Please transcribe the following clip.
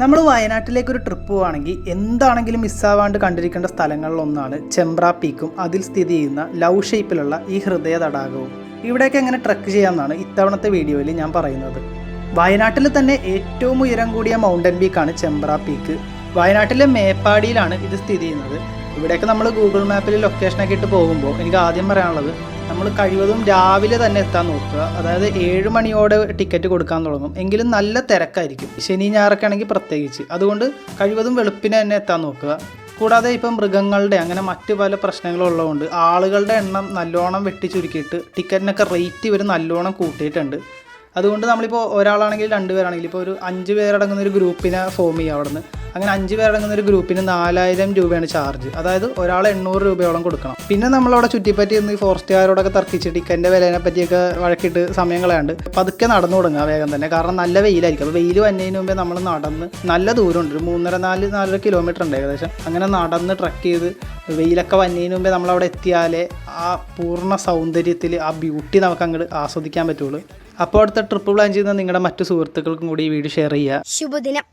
നമ്മൾ വയനാട്ടിലേക്ക് ഒരു ട്രിപ്പ് പോവുകയാണെങ്കിൽ എന്താണെങ്കിലും മിസ്സാവാണ്ട് കണ്ടിരിക്കേണ്ട സ്ഥലങ്ങളിലൊന്നാണ് ചെമ്പ്ര പീക്കും അതിൽ സ്ഥിതി ചെയ്യുന്ന ലവ് ഷേപ്പിലുള്ള ഈ ഹൃദയ തടാകവും ഇവിടെയൊക്കെ എങ്ങനെ ട്രക്ക് ചെയ്യാമെന്നാണ് ഇത്തവണത്തെ വീഡിയോയിൽ ഞാൻ പറയുന്നത്. വയനാട്ടിൽ തന്നെ ഏറ്റവും ഉയരം കൂടിയ മൗണ്ടൻ പീക്കാണ് ചെമ്പ്ര പീക്ക് വയനാട്ടിലെ മേപ്പാടിയിലാണ് ഇത് സ്ഥിതി ചെയ്യുന്നത്. ഇവിടെയൊക്കെ നമ്മൾ ഗൂഗിൾ മാപ്പിൽ ലൊക്കേഷനൊക്കെ ഇട്ട് പോകുമ്പോൾ എനിക്ക് ആദ്യം പറയാനുള്ളത് നമ്മൾ കഴിവതും രാവിലെ തന്നെ എത്താൻ നോക്കുക. അതായത് ഏഴ് മണിയോടെ ടിക്കറ്റ് കൊടുക്കാൻ തുടങ്ങും. എങ്കിലും നല്ല തിരക്കായിരിക്കും. ശനി ഞായറൊക്കെ ആണെങ്കിൽ പ്രത്യേകിച്ച്. അതുകൊണ്ട് കഴിവതും വെളുപ്പിനെ തന്നെ എത്താൻ നോക്കുക. കൂടാതെ ഇപ്പം മൃഗങ്ങളുടെ അങ്ങനെ മറ്റു പല പ്രശ്നങ്ങളുള്ളതുകൊണ്ട് ആളുകളുടെ എണ്ണം നല്ലോണം വെട്ടിച്ചുരുക്കിയിട്ട് ടിക്കറ്റിനൊക്കെ റേറ്റ് ഇവർ നല്ലോണം കൂട്ടിയിട്ടുണ്ട്. അതുകൊണ്ട് നമ്മളിപ്പോൾ ഒരാളാണെങ്കിൽ രണ്ട് പേരാണെങ്കിൽ ഇപ്പോൾ ഒരു അഞ്ച് പേരടങ്ങുന്ന ഒരു ഗ്രൂപ്പിനെ ഫോം ചെയ്യുക അവിടെ നിന്ന് അങ്ങനെ അഞ്ച് പേരടങ്ങുന്ന ഒരു ഗ്രൂപ്പിന് നാലായിരം രൂപയാണ് ചാർജ്. അതായത് ഒരാൾ എണ്ണൂറ് രൂപയോളം കൊടുക്കണം. പിന്നെ നമ്മളവിടെ ചുറ്റിപ്പറ്റി ഇന്ന് ഈ ഫോറസ്റ്റുകാരോടൊക്കെ തർക്കിച്ച് ടിക്കറ്റിന്റെ വിലയെ പറ്റിയൊക്കെ വഴക്കിട്ട് സമയം കളയാണ്ട് പതുക്കെ നടന്നു തുടങ്ങുക വേഗം തന്നെ. കാരണം നല്ല വെയിലായിരിക്കും. അപ്പോൾ വെയിൽ വന്നതിന് മുമ്പേ നമ്മൾ നടന്ന് നല്ല ദൂരമുണ്ട്. ഒരു മൂന്നര നാല് നാലര കിലോമീറ്റർ ഉണ്ട് ഏകദേശം. അങ്ങനെ നടന്ന് ട്രക്ക് ചെയ്ത് വെയിലൊക്കെ വന്നതിന് മുമ്പേ നമ്മളവിടെ എത്തിയാലേ ആ പൂർണ സൗന്ദര്യത്തിൽ ആ ബ്യൂട്ടി നമുക്ക് അങ്ങോട്ട് ആസ്വദിക്കാൻ പറ്റുള്ളൂ. അപ്പോൾ അടുത്ത ട്രിപ്പ് പ്ലാൻ ചെയ്യുന്ന നിങ്ങളുടെ മറ്റു സുഹൃത്തുക്കൾക്കും കൂടി ഈ വീഡിയോ ഷെയർ ചെയ്യുക. ശുഭദിനം.